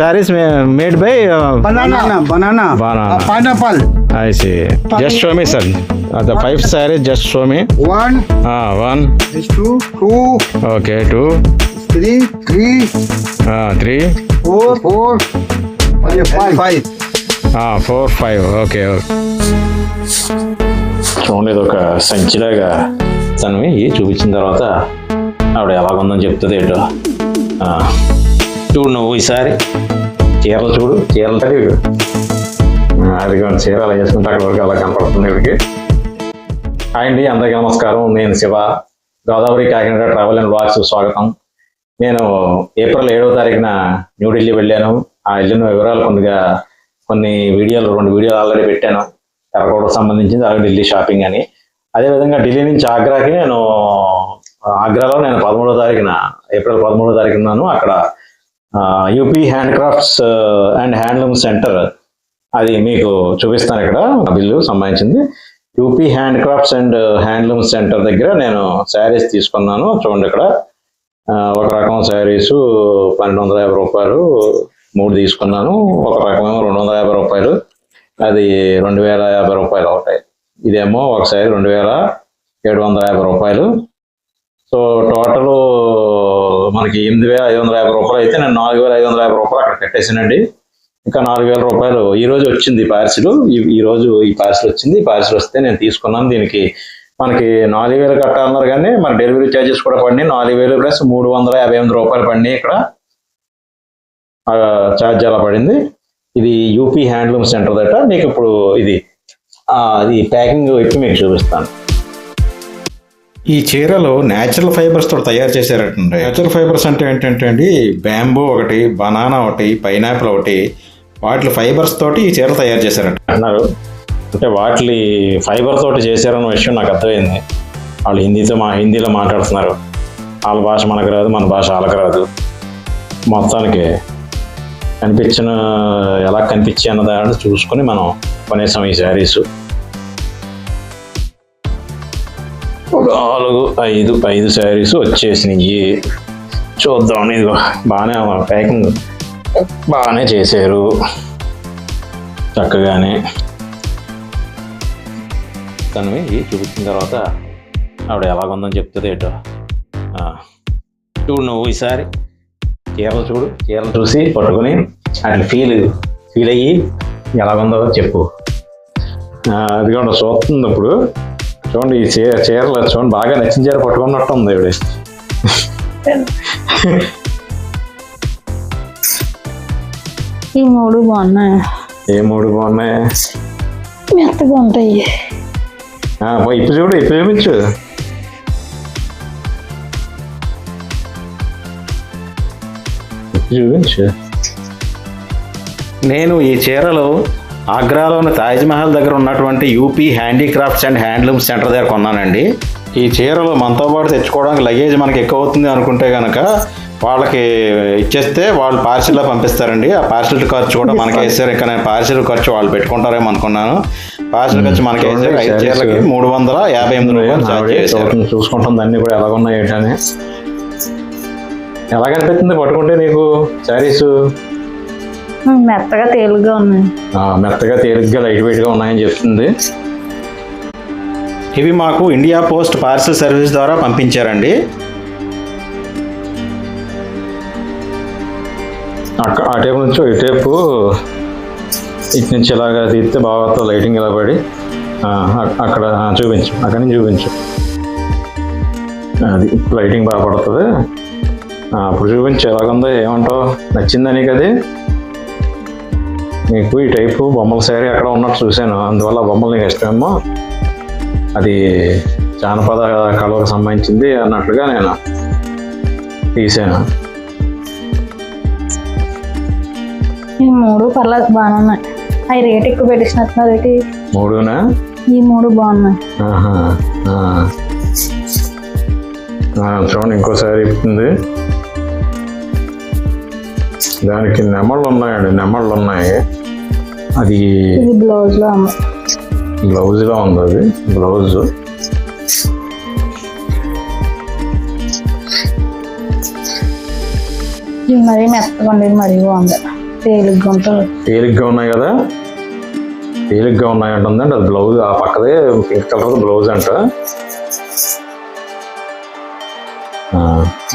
sarees ma- made by uh, Banana, banana, Banana. Uh, pineapple. I see. Just show me, sir. Uh, the five sarees, just show me. One, Ah, one. is two, two, Okay, two. three, three, Ah, three. four, four, and five. Five. Ah, four, five. Okay, okay. చూడండి ఇది ఒక సంచిలాగా తనవి చూపించిన తర్వాత ఆవిడ ఎలాగుందని చెప్తుంది ఏంటో ఆ, చూడు నువ్వు ఈసారి చీరలు చూడు చీరలు తెలియదు అది కానీ చీర అలా చేసుకుంటే అక్కడ వరకు అలా కనపడుతుంది వీడికి అండి అందరికీ నమస్కారం. నేను Shiva. Godavari Kakinada travel and vlogs స్వాగతం. నేను ఏప్రిల్ ఏడవ తారీఖున న్యూఢిల్లీ వెళ్ళాను. ఆ వెళ్ళిన వివరాలు కొద్దిగా కొన్ని వీడియోలు రెండు వీడియోలు ఆల్రెడీ పెట్టాను. ఎర్రకోటకు సంబంధించింది అలాగే ఢిల్లీ షాపింగ్ అని. అదేవిధంగా ఢిల్లీ నుంచి ఆగ్రాకి నేను ఆగ్రాలో నేను పదమూడో తారీఖున ఏప్రిల్ పదమూడో తారీఖున్నాను అక్కడ UP hand crafts and handloom centre అది మీకు చూపిస్తాను ఇక్కడ బిల్లు సంబంధించింది. UP hand crafts and handloom centre దగ్గర నేను శారీస్ తీసుకున్నాను. చూడండి ఇక్కడ. ఒక రకం శారీస్ పన్నెండు వందల యాభై రూపాయలు మూడు తీసుకున్నాను. ఒక రకమేమో రెండు వందల యాభై రూపాయలు. అది రెండు వేల యాభై రూపాయలు ఒకటి ఇదేమో ఒక శారీ రెండు వేల ఏడు వందల యాభై రూపాయలు. సో టోటల్ మనకి ఎనిమిది వేల ఐదు వందల యాభై రూపాయలు అయితే నేను నాలుగు వేల ఐదు వందల యాభై రూపాయలు అక్కడ కట్టేసానండి ఇంకా నాలుగు వేల రూపాయలు ఈ రోజు వచ్చింది పార్సిల్ ఈ రోజు ఈ పార్సిల్ వచ్చింది. ఈ పార్సిల్ వస్తే నేను తీసుకున్నాను. దీనికి మనకి నాలుగు వేలు కట్టాలన్నారు కానీ మన డెలివరీ ఛార్జెస్ కూడా పడినాయి. నాలుగు వేలు ప్లస్ మూడు వందల యాభై ఎనిమిది రూపాయలు పడినాయి ఇక్కడ. ఛార్జ్ అలా పడింది. ఇది యూపీ హ్యాండ్లూమ్ సెంటర్ దట. మీకు ఇప్పుడు ఇది ఇది ప్యాకింగ్ ఇప్పి మీకు చూపిస్తాను. ఈ చీరలు న్యాచురల్ ఫైబర్స్తో తయారు చేశారటండి. న్యాచురల్ ఫైబర్స్ అంటే ఏంటంటే అండి బ్యాంబూ ఒకటి బనానా ఒకటి పైనాపిల్ ఒకటి వాటి ఫైబర్స్ తోటి ఈ చీరలు తయారు చేశారట. అన్నారు. అంటే వాటి ఫైబర్ తోటి చేశారన్న విషయం నాకు అర్థమైంది. వాళ్ళు హిందీతో మా హిందీలో మాట్లాడుతున్నారు. వాళ్ళ భాష మనకు రాదు మన భాష వాళ్ళకి రాదు. మొత్తానికి కనిపించిన ఎలా కనిపించి అన్నదాన్ని చూసుకొని మనం కొనేసాం ఈ శారీస్ నాలుగు ఐదు ఐదు శారీస్ వచ్చేసినాయి. చూద్దాం ఇదిగో బాగానే ప్యాకింగ్ బాగానే చేశారు. చక్కగానే. తనవి చూపించిన తర్వాత ఆవిడ ఎలాగుందని చెప్తుంది ఏంటో. చూడు నువ్వు ఈసారి. చీరలు చూడు చీరలు చూసి పట్టుకొని అట్లా ఫీల్ ఫీల్ అయ్యి ఎలాగుందో చెప్పు. అది కూడా చూస్తుంది అప్పుడు చూడండి ఈ చీర చీరలు చూడండి బాగా నచ్చిన చీర పట్టుకున్నట్టు ఉంది ఇవిడ ఈ మూడు బాగున్నాయి? ఏ మూడు బాగున్నాయి? మెత్తగా ఉంటాయి. ఆ, పోయి ఇప్పు చూడు ఇప్పు చూపించు. చూపించు. నేను ఈ చీరలు ఆగ్రాలోని తాజ్ మహల్ దగ్గర ఉన్నటువంటి UP handicrafts and handloom centre దగ్గర కొన్నానండి. ఈ చీరలు మనతో పాటు తెచ్చుకోవడానికి లగేజ్ మనకి ఎక్కువ అవుతుంది అనుకుంటే కనుక వాళ్ళకి ఇచ్చేస్తే వాళ్ళు పార్సిల్లో పంపిస్తారండి. ఆ పార్సిల్ ఖర్చు కూడా మనకి వేస్తారు ఇంకా నేను పార్సిల్ ఖర్చు వాళ్ళు పెట్టుకుంటారేమో అనుకున్నాను. పార్సిల్ ఖర్చు మనకి వేసారు ఐదు చీరలకి మూడు వందల యాభై ఎనిమిది రూపాయలు చూసుకుంటుంది అన్ని కూడా ఎలాగున్నాయి ఏంటని. ఎలా కనిపిస్తుంది? పట్టుకుంటే నీకు శారీస్ మెత్తగా తేలిగ్గా ఉన్నాయి. మెత్తగా తేలిగ్గా లైట్ వెయిట్గా ఉన్నాయని చెప్తుంది. ఇవి మాకు ఇండియా పోస్ట్ పార్సిల్ సర్వీస్ ద్వారా పంపించారండి. ఆ టైపు నుంచి ఈ టైపు ఇటు నుంచి ఇలాగా తీస్తే బాగా లైటింగ్ ఇలా పడి అక్కడ చూపించు అక్కడి నుంచి చూపించు. అది లైటింగ్ బాగా పడుతుంది. ఆ, అప్పుడు చూపించు ఎలాగుందో ఏమంటావు నచ్చిందా నీకు నీకు ఈ టైపు బొమ్మల శారీ అక్కడ ఉన్నట్టు చూశాను. అందువల్ల బొమ్మలు నీకు ఇష్టమేమో అది జానపద కళకు సంబంధించింది అన్నట్లుగా నేను తీసాను ఈ మూడు పర్లేదు బాగానే ఉన్నాయి. అవి రేట్ ఎక్కువ పెట్టించినట్టున్నారు ఏంటి? మూడునా? ఈ మూడు బాగున్నాయి. చూడండి ఇంకోసారి ఉంది దానికి నెమళ్ళు ఉన్నాయండి నెమళ్ళు ఉన్నాయి అది ఇది బ్లౌజ్లో ఉంది బ్లౌజ్లో ఉంది అది బ్లౌజ్. మరీ మెత్తగా ఉండేది మరీ బాగుంది. తేలిగ్గా ఉంటుంది తేలిగ్గా ఉన్నాయి కదా? తేలిగ్గా ఉన్నాయి అంటుందండి అది బ్లౌజ్ ఆ పక్కదే పింక్ కలర్ బ్లౌజ్ అంట.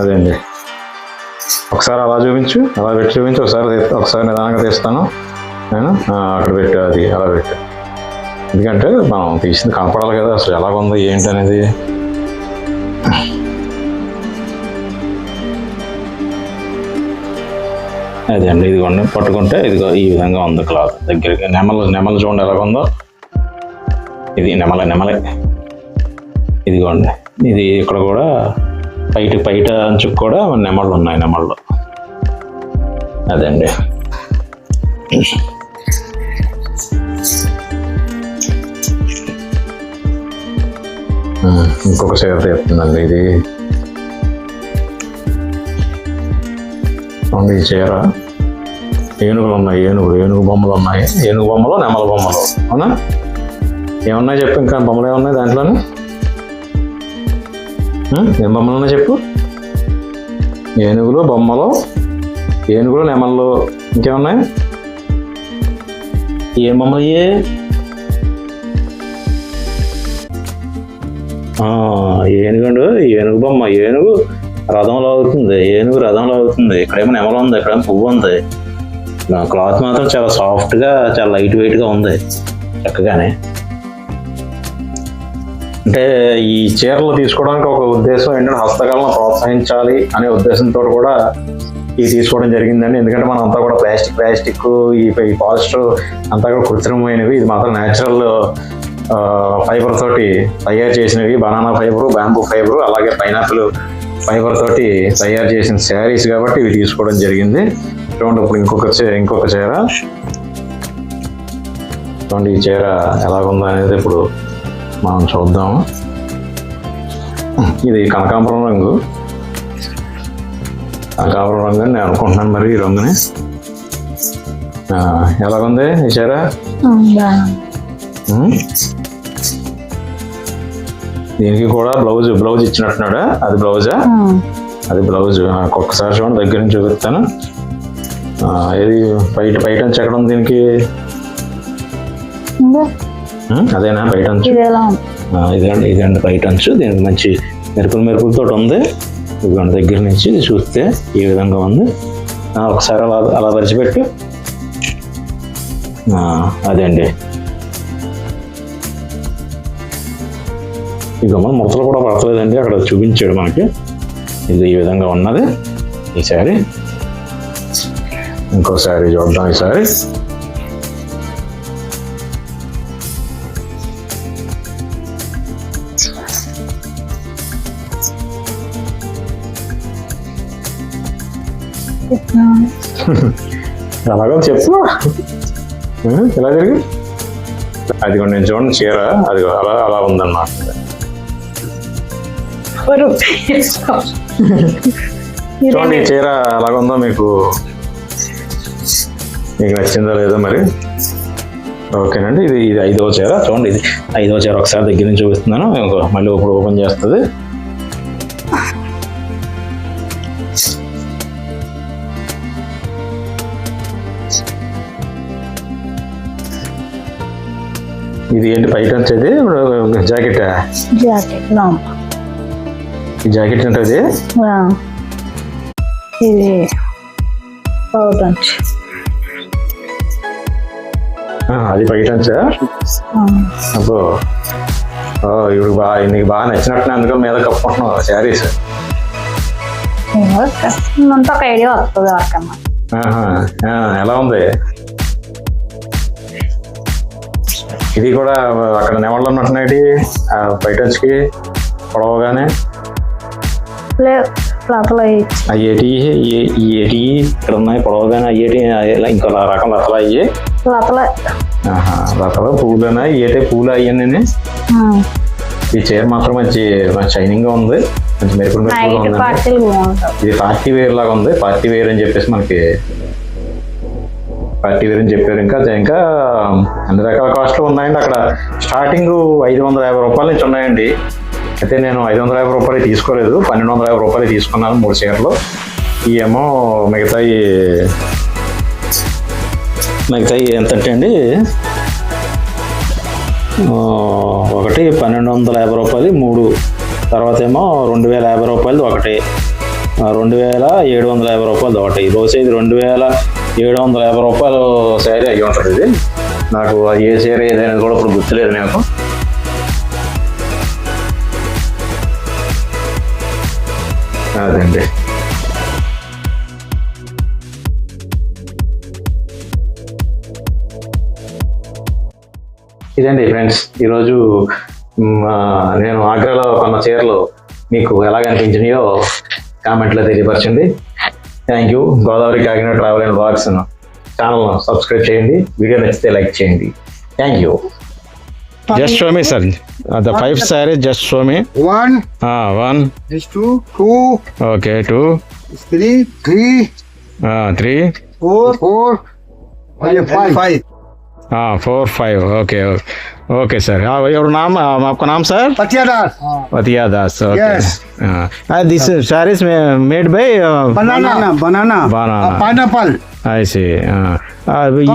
అదే అండి ఒకసారి అలా చూపించు అలా పెట్టి చూపించు ఒకసారి ఒకసారి నిదానంగా తీస్తాను. నేను అక్కడ పెట్టు అది అలా పెట్టు. ఎందుకంటే మనం తీసింది కనపడాలి కదా అసలు ఎలాగుందో ఏంటి అనేది అదే అండి ఇదిగోండి పట్టుకుంటే ఇదిగో ఈ విధంగా ఉంది క్లాత్. దగ్గరికి నెమలు నెమలు చూడండి ఎలాగుందో ఇది నెమల నెమలే. ఇదిగోండి ఇది ఇక్కడ కూడా పైటి పైట అంచుకు కూడా నెమళ్ళు ఉన్నాయి నెమళ్ళు. అదండి. ఆ, ఇంకొక చీర తీస్తుందండి ఇది. ఉంది ఈ చీర. ఏనుగులు ఉన్నాయి ఏనుగులు ఏనుగు బొమ్మలు ఉన్నాయి. ఏనుగు బొమ్మలు నెమల బొమ్మలు. అవునా? ఏమున్నాయి చెప్పు ఇంకా? బొమ్మలు ఏమున్నాయి దాంట్లోనే? ఏం బొమ్మలు చెప్పు? ఏనుగులు బొమ్మలు. ఏనుగులు నెమళ్ళు. ఇంకేమున్నాయి? ఏం బొమ్మలు ఇయ్యే? ఆ, ఏనుగండు ఏనుగు బొమ్మ ఏనుగు రథంలో అవుతుంది ఏనుగు రథంలో అవుతుంది. ఇక్కడేమో నెమల ఉంది ఇక్కడేమో పువ్వు ఉంది. క్లాత్ మాత్రం చాలా సాఫ్ట్గా చాలా లైట్ వెయిట్గా ఉంది చక్కగానే. అంటే ఈ చీరలు తీసుకోవడానికి ఒక ఉద్దేశం ఏంటంటే హస్తకళను ప్రోత్సహించాలి అనే ఉద్దేశంతో కూడా ఇది తీసుకోవడం జరిగిందండి. ఎందుకంటే మనం అంతా కూడా ప్లాస్టిక్ ప్లాస్టిక్ ఈ ఈ పాలిస్టర్ అంతా కూడా కృత్రిమమైనవి. ఇది మాత్రం న్యాచురల్ ఫైబర్ తోటి తయారు చేసినవి. బనానా ఫైబర్ బ్యాంబూ ఫైబర్ అలాగే పైనాపిల్ ఫైబర్ తోటి తయారు చేసిన శారీస్ కాబట్టి ఇవి తీసుకోవడం జరిగింది. చూడండి ఇప్పుడు ఇంకొక చీర ఇంకొక చీర. చూడండి ఈ చీర ఎలాగుందో అనేది ఇప్పుడు మనం చూద్దాం. ఇది కనకాంబరం రంగు. కనకాంబరం రంగు అని నేను అనుకుంటున్నాను మరి ఈ రంగుని. ఎలాగుంది? ఈ చీర బాగా ఉమ్. దీనికి కూడా బ్లౌజ్ బ్లౌజ్ ఇచ్చినట్టున్నాడా. అది బ్లౌజా? అది బ్లౌజ్. ఒక్కసారి చూడండి దగ్గర నుంచి చూపిస్తాను. ఇది బయట బయట ఉంది దీనికి? అదేనా? బయట అంచు? ఇదండి ఇదండి బయట అంచు. దీనికి మంచి మెరుపులు మెరుపులతో ఉంది. ఇదిగోండి దగ్గర నుంచి చూస్తే ఈ విధంగా ఉంది. ఒకసారి అలా అలా పరిచిపెట్టు అదే అండి. ఈ గమ్మలు ముడతలు కూడా పడతలేదండి. అక్కడ చూపించాడు మనకి. ఇది ఈ విధంగా ఉన్నది. ఈ శారీ ఇంకో శారీ చూద్దాం ఈ అలాగా చెప్పు. ఎలా తిరిగి అది కూడా నేను చూడండి చీర. అది అలా అలా ఉందన్నమాట. చూడండి చీర ఎలాగ ఉందో మీకు మీకు నచ్చిందో లేదో మరి. ఓకేనండి ఇది ఇది ఐదవ చీర. చూడండి ఇది ఐదవ చీర ఒకసారి దగ్గర నుంచి చూపిస్తున్నాను. మళ్ళీ ఇప్పుడు ఓపెన్ చేస్తుంది. ఇది ఏంటి పైట వచ్చేది? జాకెట్? జాకెట్ ఈ జాకెట్ ఉంటుంది? ఇది అది వచ్చా అబ్బో. ఇప్పుడు బాగా నీకు బాగా నచ్చినట్టు అందుకో మీద కప్పుకుంటున్నావు శారీస్. ఒక ఐడియా వస్తుంది ఎలా ఉంది? ఇది కూడా అక్కడ నెమళ్ళు ఉన్నట్టున్నాయి బయటకి పొడవగానే. లతలు అయ్యేటి ఏటి ఇక్కడ ఉన్నాయి పొడవగానే అయ్యేటి ఇంకో రకం రకాలు అయ్యి. లతలే. రకాలు పూలనా ఏటే పూలు అయ్యానని. ఈ చీర మాత్రం మంచి షైనింగ్గా ఉంది. మంచి మెరుపులు ఇది పార్టీ వేర్ లాగా ఉంది పార్టీ వేర్ అని చెప్పేసి మనకి పార్టీ వేర్ అని చెప్పారు ఇంకా. ఇంకా అన్ని రకాల కాస్ట్లు ఉన్నాయండి. అక్కడ స్టార్టింగ్ ఐదు వందల యాభై రూపాయల నుంచి ఉన్నాయండి. అయితే నేను ఐదు వందల యాభై రూపాయలు తీసుకోలేదు. పన్నెండు వందల యాభై రూపాయలు తీసుకున్నాను మూడు చీరలు. ఈ ఏమో మిగతాయి మిగతా అండి? ఒకటి పన్నెండు వందల యాభై రూపాయలు మూడు. తర్వాత ఏమో రెండు వేల యాభై రూపాయలు ఒకటి. రెండు వేల ఏడు వందల యాభై రూపాయలు ఒకటి. రోజు ఇది రెండు వేల ఏడు వందల యాభై రూపాయలు శారీ అయ్యి ఉంటుంది ఇది. నాకు ఆ ఏ శారీ ఏదైనా కూడా ఇప్పుడు గుర్తులేదు నాకు. అదండి. ఇదండి ఫ్రెండ్స్ ఈరోజు నేను ఆగ్రాలో కొన్న చీరలు మీకు ఎలా కనిపించినాయో కామెంట్లో తెలియపరచండి. Thank you. Godavari Kakinada travel and blogs channel subscribe చేయండి. వీడియో నచ్చితే లైక్ చేయండి. Thank you. Just show me sir the five saree just show me One, one this two, two, okay two three, three, three four, four, and five. Five. Four five okay okay sir हाँ भाई और नाम आपका नाम sir Patyadas. Patiya Das Yes. This sarees made by Banana. Banana. Banana. Uh, pineapple. I see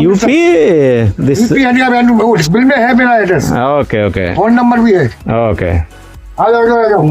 UP this bill में है मेरा address okay okay phone number भी है ओके आ जाओ, आ जाओ